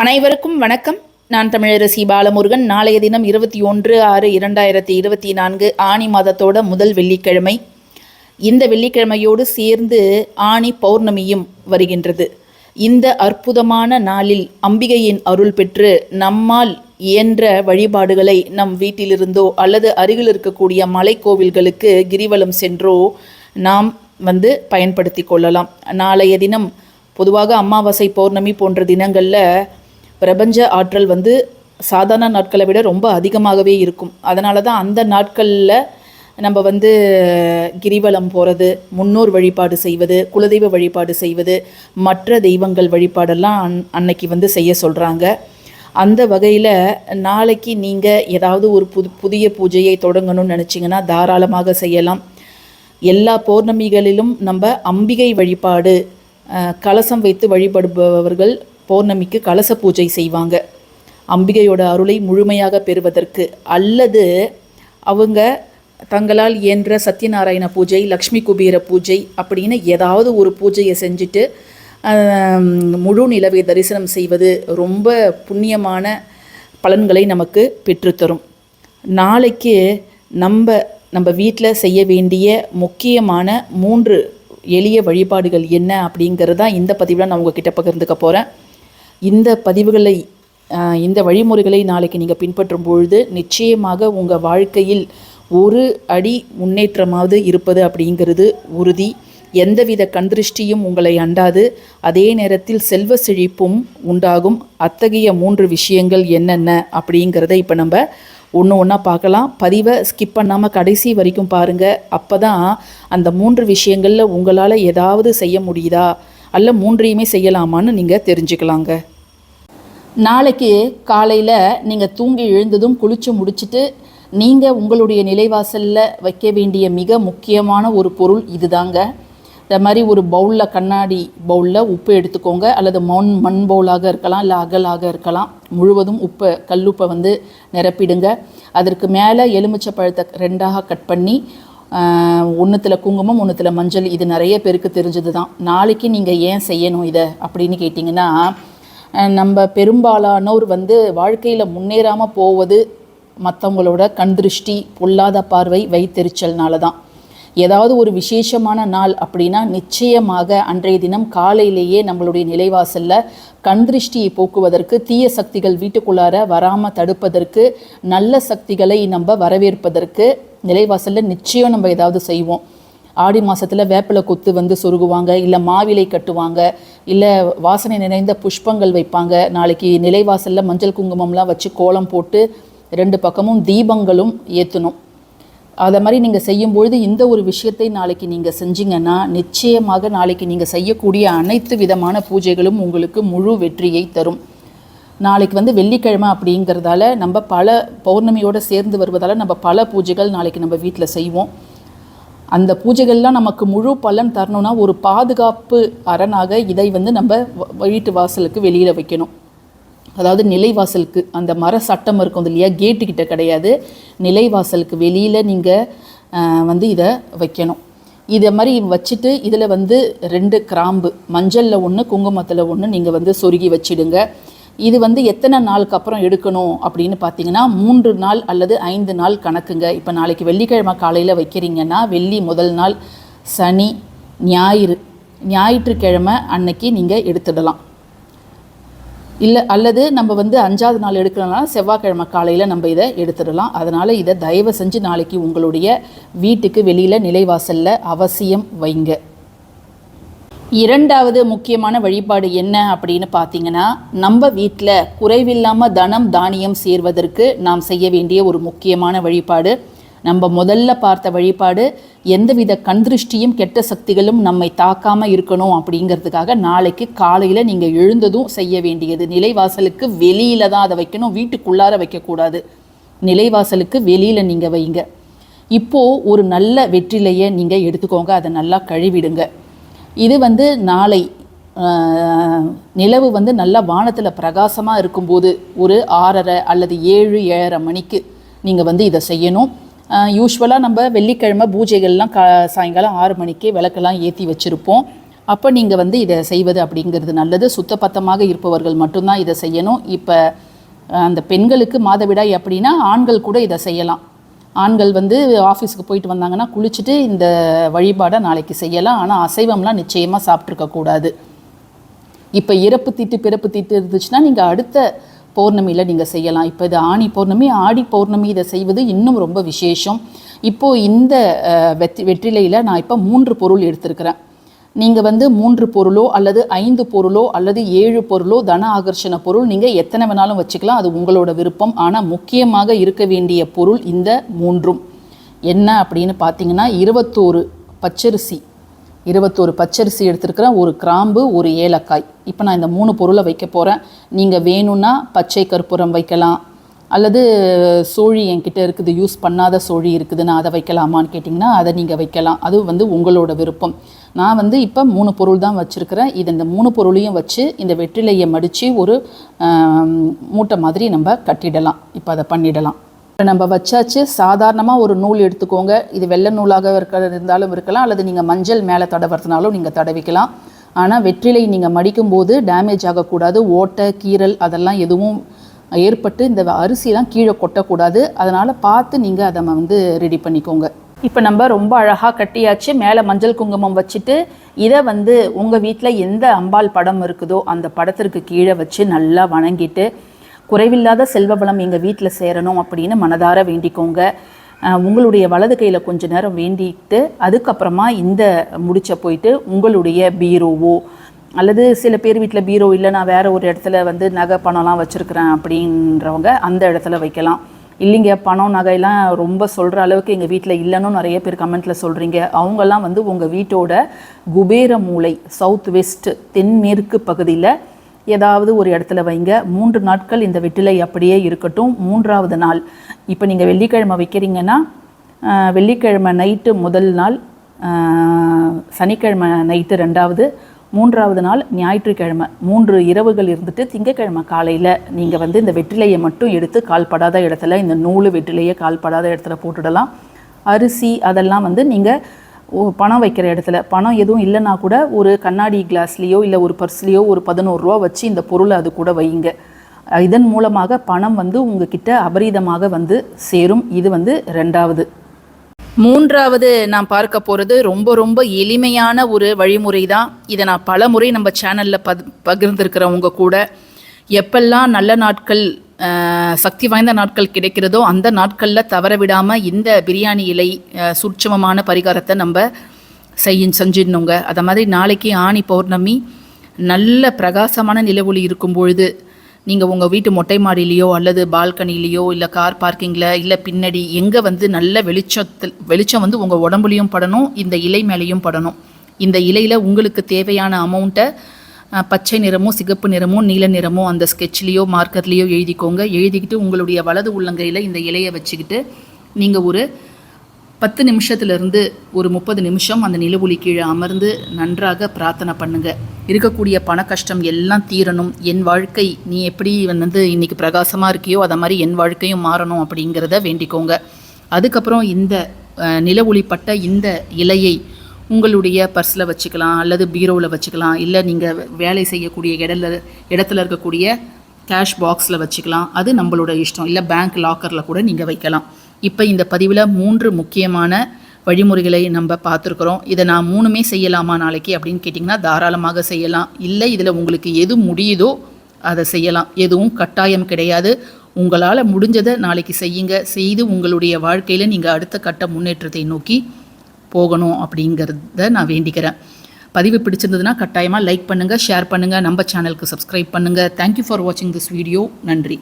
அனைவருக்கும் வணக்கம். நான் தமிழரசி பாலமுருகன். நாளைய தினம் இருபத்தி ஒன்று ஆறு இரண்டாயிரத்தி இருபத்தி நான்கு ஆணி மாதத்தோட முதல் வெள்ளிக்கிழமை. இந்த வெள்ளிக்கிழமையோடு சேர்ந்து ஆணி பௌர்ணமியும் வருகின்றது. இந்த அற்புதமான நாளில் அம்பிகையின் அருள் பெற்று நம்மால் இயன்ற வழிபாடுகளை நம் வீட்டிலிருந்தோ அல்லது அருகில் இருக்கக்கூடிய மலைக்கோவில்களுக்கு கிரிவலம் சென்றோ நாம் வந்து பயன்படுத்தி கொள்ளலாம். நாளைய தினம் பொதுவாக அமாவாசை பௌர்ணமி போன்ற தினங்களில் பிரபஞ்ச ஆற்றல் வந்து சாதாரண நாட்களை விட ரொம்ப அதிகமாகவே இருக்கும். அதனால தான் அந்த நாட்களில் நம்ம வந்து கிரிவலம் போகிறது முன்னோர் வழிபாடு செய்வது குலதெய்வ வழிபாடு செய்வது மற்ற தெய்வங்கள் வழிபாடெல்லாம் அன் அன்னைக்கு வந்து செய்ய சொல்கிறாங்க அந்த வகையில் நாளைக்கு நீங்கள் ஏதாவது ஒரு புது புதிய பூஜையை தொடங்கணும்னு நினச்சிங்கன்னா தாராளமாக செய்யலாம். எல்லா பௌர்ணமிகளிலும் நம்ம அம்பிகை வழிபாடு கலசம் வைத்து வழிபடுபவர்கள் பௌர்ணமிக்கு கலச பூஜை செய்வாங்க. அம்பிகையோட அருளை முழுமையாக பெறுவதற்கு அல்லது அவங்க தங்களால் இயன்ற சத்யநாராயண பூஜை லக்ஷ்மி குபீர பூஜை அப்படின்னு ஏதாவது ஒரு பூஜையை செஞ்சுட்டு முழு நிலவை தரிசனம் செய்வது ரொம்ப புண்ணியமான பலன்களை நமக்கு பெற்றுத்தரும். நாளைக்கு நம்ம நம்ம வீட்டில் செய்ய வேண்டிய முக்கியமான மூன்று எளிய வழிபாடுகள் என்ன அப்படிங்கிறது தான் இந்த பதிவில் நான் உங்ககிட்ட பகிர்ந்துக்க போகிறேன் இந்த பதிவுகளை இந்த வழிமுறைகளை நாளைக்கு நீங்கள் பின்பற்றும் பொழுது நிச்சயமாக உங்கள் வாழ்க்கையில் ஒரு அடி முன்னேற்றமாவது இருப்பது அப்படிங்கிறது உறுதி. எந்தவித கண்திருஷ்டியும் உங்களை அண்டாது. அதே நேரத்தில் செல்வ செழிப்பும் உண்டாகும். அத்தகைய மூன்று விஷயங்கள் என்னென்ன அப்படிங்கிறத இப்போ நம்ம ஒன்று ஒன்றா பார்க்கலாம். பதிவை ஸ்கிப் பண்ணாமல் கடைசி வரைக்கும் பாருங்கள் அப்போ தான் அந்த மூன்று விஷயங்களில் உங்களால் ஏதாவது செய்ய முடியுதா? அல்ல மூன்றையுமே செய்யலாமான்னு நீங்கள் தெரிஞ்சுக்கலாங்க. நாளைக்கு காலையில் நீங்கள் தூங்கி எழுந்ததும் குளித்து முடிச்சிட்டு நீங்கள் உங்களுடைய நிலைவாசலில் வைக்க வேண்டிய மிக முக்கியமான ஒரு பொருள் இதுதாங்க. இந்த மாதிரி ஒரு பவுலில் கண்ணாடி பவுலில் உப்பு எடுத்துக்கோங்க. அல்லது மண் மண் பவுலாக இருக்கலாம் இல்லை அகலாக இருக்கலாம். முழுவதும் உப்பை கல்லுப்பை வந்து நிரப்பிடுங்க. அதற்கு மேலே எலுமிச்சை பழத்தை ரெண்டாக கட் பண்ணி ஒன்றுத்தில் குங்குமம் ஒன்றுத்தில் மஞ்சள் இது நிறைய பேருக்கு தெரிஞ்சது தான் நாளைக்கு நீங்கள் ஏன் செய்யணும் இதை அப்படின்னு கேட்டிங்கன்னா நம்ம பெரும்பாலானோர் வந்து வாழ்க்கையில் முன்னேறாமல் போவது மற்றவங்களோட கண் திருஷ்டி பொல்லாத பார்வை வைத்தெரிச்சல்னால தான் ஏதாவது ஒரு விசேஷமான நாள் அப்படின்னா நிச்சயமாக அன்றைய தினம் காலையிலேயே நம்மளுடைய நிலைவாசலில் கண் திருஷ்டியை போக்குவதற்கு தீய சக்திகள் வீட்டுக்குள்ளார வராமல் தடுப்பதற்கு நல்ல சக்திகளை நம்ம வரவேற்பதற்கு நிலைவாசலில் நிச்சயம் நம்ம ஏதாவது செய்வோம். ஆடி மாதத்தில் வேப்பிலை கொத்து வந்து சொருகுவாங்க இல்லை மாவிலை கட்டுவாங்க இல்லை வாசனை நிறைந்த புஷ்பங்கள் வைப்பாங்க. நாளைக்கு நிலைவாசலில் மஞ்சள் குங்குமம்லாம் வச்சு கோலம் போட்டு ரெண்டு பக்கமும் தீபங்களும் ஏற்றணும் அதை மாதிரி நீங்கள் செய்யும்பொழுது இந்த ஒரு விஷயத்தை நாளைக்கு நீங்கள் செஞ்சீங்கன்னா நிச்சயமாக நாளைக்கு நீங்கள் செய்யக்கூடிய அனைத்து விதமான பூஜைகளும் உங்களுக்கு முழு வெற்றியை தரும். நாளைக்கு வந்து வெள்ளிக்கிழமை அப்படிங்கிறதால நம்ம பல பௌர்ணமியோடு சேர்ந்து வருவதால் நம்ம பல பூஜைகள் நாளைக்கு நம்ம வீட்டில் செய்வோம். அந்த பூஜைகள்லாம் நமக்கு முழு பலன் தரணும்னா ஒரு பாதுகாப்பு அரணாக இதை வந்து நம்ம வ- வீட்டு வாசலுக்கு வெளியில் வைக்கணும். அதாவது நிலைவாசலுக்கு அந்த மர சட்டம் இருக்கும் இல்லையா கேட்டுக்கிட்ட கிடையாது. நிலைவாசலுக்கு வெளியில் நீங்கள் வந்து இதை வைக்கணும். இதை மாதிரி வச்சுட்டு இதில் வந்து ரெண்டு கிராம்பு மஞ்சளில் ஒன்று குங்குமத்தில் ஒன்று நீங்கள் வந்து சொருகி வச்சிடுங்க. இது வந்து எத்தனை நாளுக்கு அப்புறம் எடுக்கணும் அப்படின்னு பார்த்தீங்கன்னா மூன்று நாள் அல்லது ஐந்து நாள் கணக்குங்க. இப்போ நாளைக்கு வெள்ளிக்கிழமை காலையில் வைக்கிறீங்கன்னா வெள்ளி முதல் நாள் சனி ஞாயிறு ஞாயிற்றுக்கிழமை அன்னைக்கு நீங்கள் எடுத்துடலாம். இல்லை அல்லது நம்ம வந்து அஞ்சாவது நாள் எடுக்கணும்னா செவ்வாய்க்கிழமை காலையில் நம்ம இதை எடுத்துடலாம். அதனால் இதை தயவு செஞ்சு நாளைக்கு உங்களுடைய வீட்டுக்கு வெளியில் நிலைவாசலில் அவசியம் வைங்க. இரண்டாவது முக்கியமான வழிபாடு என்ன அப்படின்னு பார்த்தீங்கன்னா நம்ம வீட்டில் குறைவில்லாமல் தனம் தானியம் சேர்வதற்கு நாம் செய்ய வேண்டிய ஒரு முக்கியமான வழிபாடு. நம்ம முதல்ல பார்த்த வழிபாடு எந்தவித கண்திருஷ்டியும் கெட்ட சக்திகளும் நம்மை தாக்காமல் இருக்கணும் அப்படிங்கிறதுக்காக நாளைக்கு காலையில் நீங்கள் எழுந்ததும் செய்ய வேண்டியது. நிலைவாசலுக்கு வெளியில் தான் அதை வைக்கணும் வீட்டுக்குள்ளார வைக்கக்கூடாது. நிலைவாசலுக்கு வெளியில் நீங்கள் வைங்க. இப்போது ஒரு நல்ல வெற்றிலையை நீங்கள் எடுத்துக்கோங்க அதை நல்லா கழுவிடுங்க. இது வந்து நாளை நிலவு வந்து நல்லா வானத்தில் பிரகாசமாக இருக்கும்போது ஒரு ஆறரை அல்லது ஏழு ஏழரை மணிக்கு நீங்கள் வந்து இதை செய்யணும். யூஸ்வலாக நம்ம வெள்ளிக்கிழமை பூஜைகள்லாம் கா சாயங்காலம் ஆறு மணிக்கே விளக்கெல்லாம் ஏற்றி வச்சுருப்போம். அப்போ நீங்கள் வந்து இதை செய்வது அப்படிங்கிறது நல்லது. சுத்தபத்தமாக இருப்பவர்கள் மட்டும்தான் இதை செய்யணும். இப்போ அந்த பெண்களுக்கு மாதவிடாய் அப்படின்னா ஆண்கள் கூட இதை செய்யலாம். ஆண்கள் வந்து ஆஃபீஸுக்கு போயிட்டு வந்தாங்கன்னா குளிச்சுட்டு இந்த வழிபாடை நாளைக்கு செய்யலாம். ஆனால் அசைவம்லாம் நிச்சயமாக சாப்பிட்ருக்கக்கூடாது இப்போ இறப்பு தீட்டு பிறப்பு தீட்டு இருந்துச்சுன்னா நீங்கள் அடுத்த பௌர்ணமியில் நீங்கள் செய்யலாம். இப்போ இது ஆணி பௌர்ணமி ஆடி பௌர்ணமி இதை செய்வது இன்னும் ரொம்ப விசேஷம். இப்போது இந்த வெற்றி வெற்றிலையில் நான் இப்போ மூன்று பொருள் எடுத்திருக்கிறேன். நீங்கள் வந்து மூன்று பொருளோ அல்லது ஐந்து பொருளோ அல்லது ஏழு பொருளோ தன ஆகர்ஷண பொருள் நீங்கள் எத்தனை வேணாலும் வச்சுக்கலாம். அது உங்களோட விருப்பம். ஆனால் முக்கியமாக இருக்க வேண்டிய பொருள் இந்த மூன்றும். என்ன அப்படின்னு பார்த்தீங்கன்னா இருபத்தோரு பச்சரிசி. இருபத்தோரு பச்சரிசி எடுத்துருக்கிறேன். ஒரு கிராம்பு ஒரு ஏலக்காய். இப்போ நான் இந்த மூணு பொருளை வைக்க போகிறேன் நீங்கள் வேணும்னா பச்சை கற்பூரம் வைக்கலாம். அல்லது சோழி என்கிட்ட இருக்குது. யூஸ் பண்ணாத சோழி இருக்குது. நான் அதை வைக்கலாமான்னு கேட்டிங்கன்னா அதை நீங்கள் வைக்கலாம். அது வந்து உங்களோட விருப்பம். நான் வந்து இப்போ மூணு பொருள் தான் வச்சுருக்கிறேன். இது இந்த மூணு பொருளையும் வச்சு இந்த வெற்றிலையை மடித்து ஒரு மூட்டை மாதிரி நம்ம கட்டிடலாம். இப்போ அதை பண்ணிடலாம். நம்ம வச்சாச்சு சாதாரணமாக ஒரு நூல் எடுத்துக்கோங்க. இது வெள்ளை நூலாக இருக்கிறது இருந்தாலும் இருக்கலாம் அல்லது நீங்கள் மஞ்சள் மேலே தடவுறதுனாலும் நீங்கள் தடவிக்கலாம். ஆனால் வெற்றிலை நீங்கள் மடிக்கும்போது டேமேஜ் ஆகக்கூடாது. ஓட்டை கீறல் அதெல்லாம் எதுவும் ஏற்பட்டு இந்த அரிசிலாம் கீழே கொட்டக்கூடாது. அதனால் பார்த்து நீங்கள் அதை வந்து ரெடி பண்ணிக்கோங்க. இப்போ நம்ம ரொம்ப அழகாக கட்டியாச்சு. மேலே மஞ்சள் குங்குமம் வச்சுட்டு இதை வந்து உங்கள் வீட்டில் எந்த அம்பாள் படம் இருக்குதோ அந்த படத்திற்கு கீழே வச்சு நல்லா வணங்கிட்டு குறைவில்லாத செல்வ வளம் எங்கள் வீட்டில் சேரணும் அப்படின்னு மனதார வேண்டிக்கோங்க. உங்களுடைய வலது கையில் கொஞ்ச நேரம் வேண்டிட்டு அதுக்கப்புறமா இந்த முடிச்ச போயிட்டு உங்களுடைய பீரோவோ அல்லது சில பேர் வீட்டில் பீரோ இல்லை நான் வேறு ஒரு இடத்துல வந்து நகை பணம்லாம் வச்சுருக்கிறேன் அப்படின்றவங்க அந்த இடத்துல வைக்கலாம். இல்லைங்க பணம் நகையெல்லாம் ரொம்ப சொல்கிற அளவுக்கு எங்கள் வீட்டில் இல்லைன்னு நிறைய பேர் கமெண்ட்டில் சொல்கிறீங்க அவங்கெல்லாம் வந்து உங்கள் வீட்டோட குபேர மூலை சவுத் வெஸ்ட் தென்மேற்கு பகுதியில் ஏதாவது ஒரு இடத்துல வைங்க. மூன்று நாட்கள் இந்த வெற்றிலை அப்படியே இருக்கட்டும். மூன்றாவது நாள். இப்போ நீங்கள் வெள்ளிக்கிழமை வைக்கிறீங்கன்னா வெள்ளிக்கிழமை நைட்டு முதல் நாள் சனிக்கிழமை நைட்டு ரெண்டாவது மூன்றாவது நாள் ஞாயிற்றுக்கிழமை. மூன்று இரவுகள் இருந்துட்டு திங்கக்கிழமை காலையில் நீங்கள் வந்து இந்த வெற்றிலையை மட்டும் எடுத்து கால்படாத இடத்துல இந்த நூலு வெற்றிலையை கால்படாத இடத்துல போட்டுடலாம். அரிசி அதெல்லாம் வந்து நீங்கள் ஓ பணம் வைக்கிற இடத்துல பணம் எதுவும் இல்லைன்னா கூட ஒரு கண்ணாடி கிளாஸ்லேயோ இல்லை ஒரு பர்ஸ்லேயோ ஒரு பதினோருவா வச்சு இந்த பொருளை அது கூட வைங்க இதன் மூலமாக பணம் வந்து உங்ககிட்ட அபரீதமாக வந்து சேரும். இது வந்து ரெண்டாவது. மூன்றாவது நான் பார்க்க போகிறது ரொம்ப ரொம்ப எளிமையான ஒரு வழிமுறை தான் இதை நான் பல முறை நம்ம சேனலில் ப பகிர்ந்துருக்கிறவங்க கூட. எப்பெல்லாம் நல்ல நாட்கள் சக்தி வாய்ந்த நாட்கள் கிடைக்கிறதோ அந்த நாட்களில் தவற விடாமல் இந்த பிரியாணி இலை சூட்சமமான பரிகாரத்தை நம்ம செய்ய செஞ்சிடணுங்க. அதை மாதிரி நாளைக்கு ஆணி பௌர்ணமி நல்ல பிரகாசமான நிலவொளி இருக்கும் பொழுது நீங்கள் உங்கள் வீட்டு மொட்டை மாடியிலையோ அல்லது பால்கனிலேயோ இல்லை கார் பார்க்கிங்கில் இல்லை பின்னாடி எங்கே வந்து நல்ல வெளிச்சத்தில் வெளிச்சம் வந்து உங்கள் உடம்புலையும் படணும் இந்த இலை மேலேயும் படணும். இந்த இலையில் உங்களுக்கு தேவையான அமௌண்ட்டை பச்சை நிறமோ சிகப்பு நிறமோ நீல நிறமோ அந்த ஸ்கெட்ச்லேயோ மார்க்கர்லேயோ எழுதிக்கோங்க. எழுதிக்கிட்டு உங்களுடைய வலது உள்ளங்கையில் இந்த இலையை வச்சுக்கிட்டு நீங்கள் ஒரு பத்து நிமிஷத்துலேருந்து ஒரு முப்பது நிமிஷம் அந்த நிலவுளி கீழே அமர்ந்து நன்றாக பிரார்த்தனை பண்ணுங்கள் இருக்கக்கூடிய பண கஷ்டம் எல்லாம் தீரணும். என் வாழ்க்கை நீ எப்படி வந்து இன்னைக்கு பிரகாசமாக இருக்கியோ அதை மாதிரி என் வாழ்க்கையும் மாறணும் அப்படிங்கிறத வேண்டிக்கோங்க. அதுக்கப்புறம் இந்த நில ஒளிப்பட்ட இந்த இலையை உங்களுடைய பர்ஸில் வச்சுக்கலாம் அல்லது பீரோவில் வச்சுக்கலாம் இல்லை நீங்கள் வேலை செய்யக்கூடிய இடத்துல இடத்துல இருக்கக்கூடிய கேஷ் பாக்ஸில் வச்சுக்கலாம். அது நம்மளோட இஷ்டம். இல்லை பேங்க் லாக்கரில் கூட நீங்கள் வைக்கலாம். இப்போ இந்த பதிவில் மூன்று முக்கியமான வழிமுறைகளை நம்ம பார்த்துருக்குறோம். இதை நான் மூணுமே செய்யலாமா நாளைக்கு அப்படின்னு கேட்டிங்கன்னா தாராளமாக செய்யலாம். இல்லை இதில் உங்களுக்கு எது முடியுதோ அதை செய்யலாம். எதுவும் கட்டாயம் கிடையாது. உங்களால் முடிஞ்சதை நாளைக்கு செய்யுங்க. செய்து உங்களுடைய வாழ்க்கையில் நீங்கள் அடுத்த கட்ட முன்னேற்றத்தை நோக்கி போகணும் அப்படிங்கிறத நான் வேண்டிக்கிறேன். பதிவு பிடிச்சிருந்ததுன்னா கட்டாயமாக லைக் பண்ணுங்கள் ஷேர் பண்ணுங்கள் நம்ம சேனலுக்கு சப்ஸ்கிரைப் பண்ணுங்கள் தேங்க்யூ ஃபார் வாட்சிங் திஸ் வீடியோ நன்றி.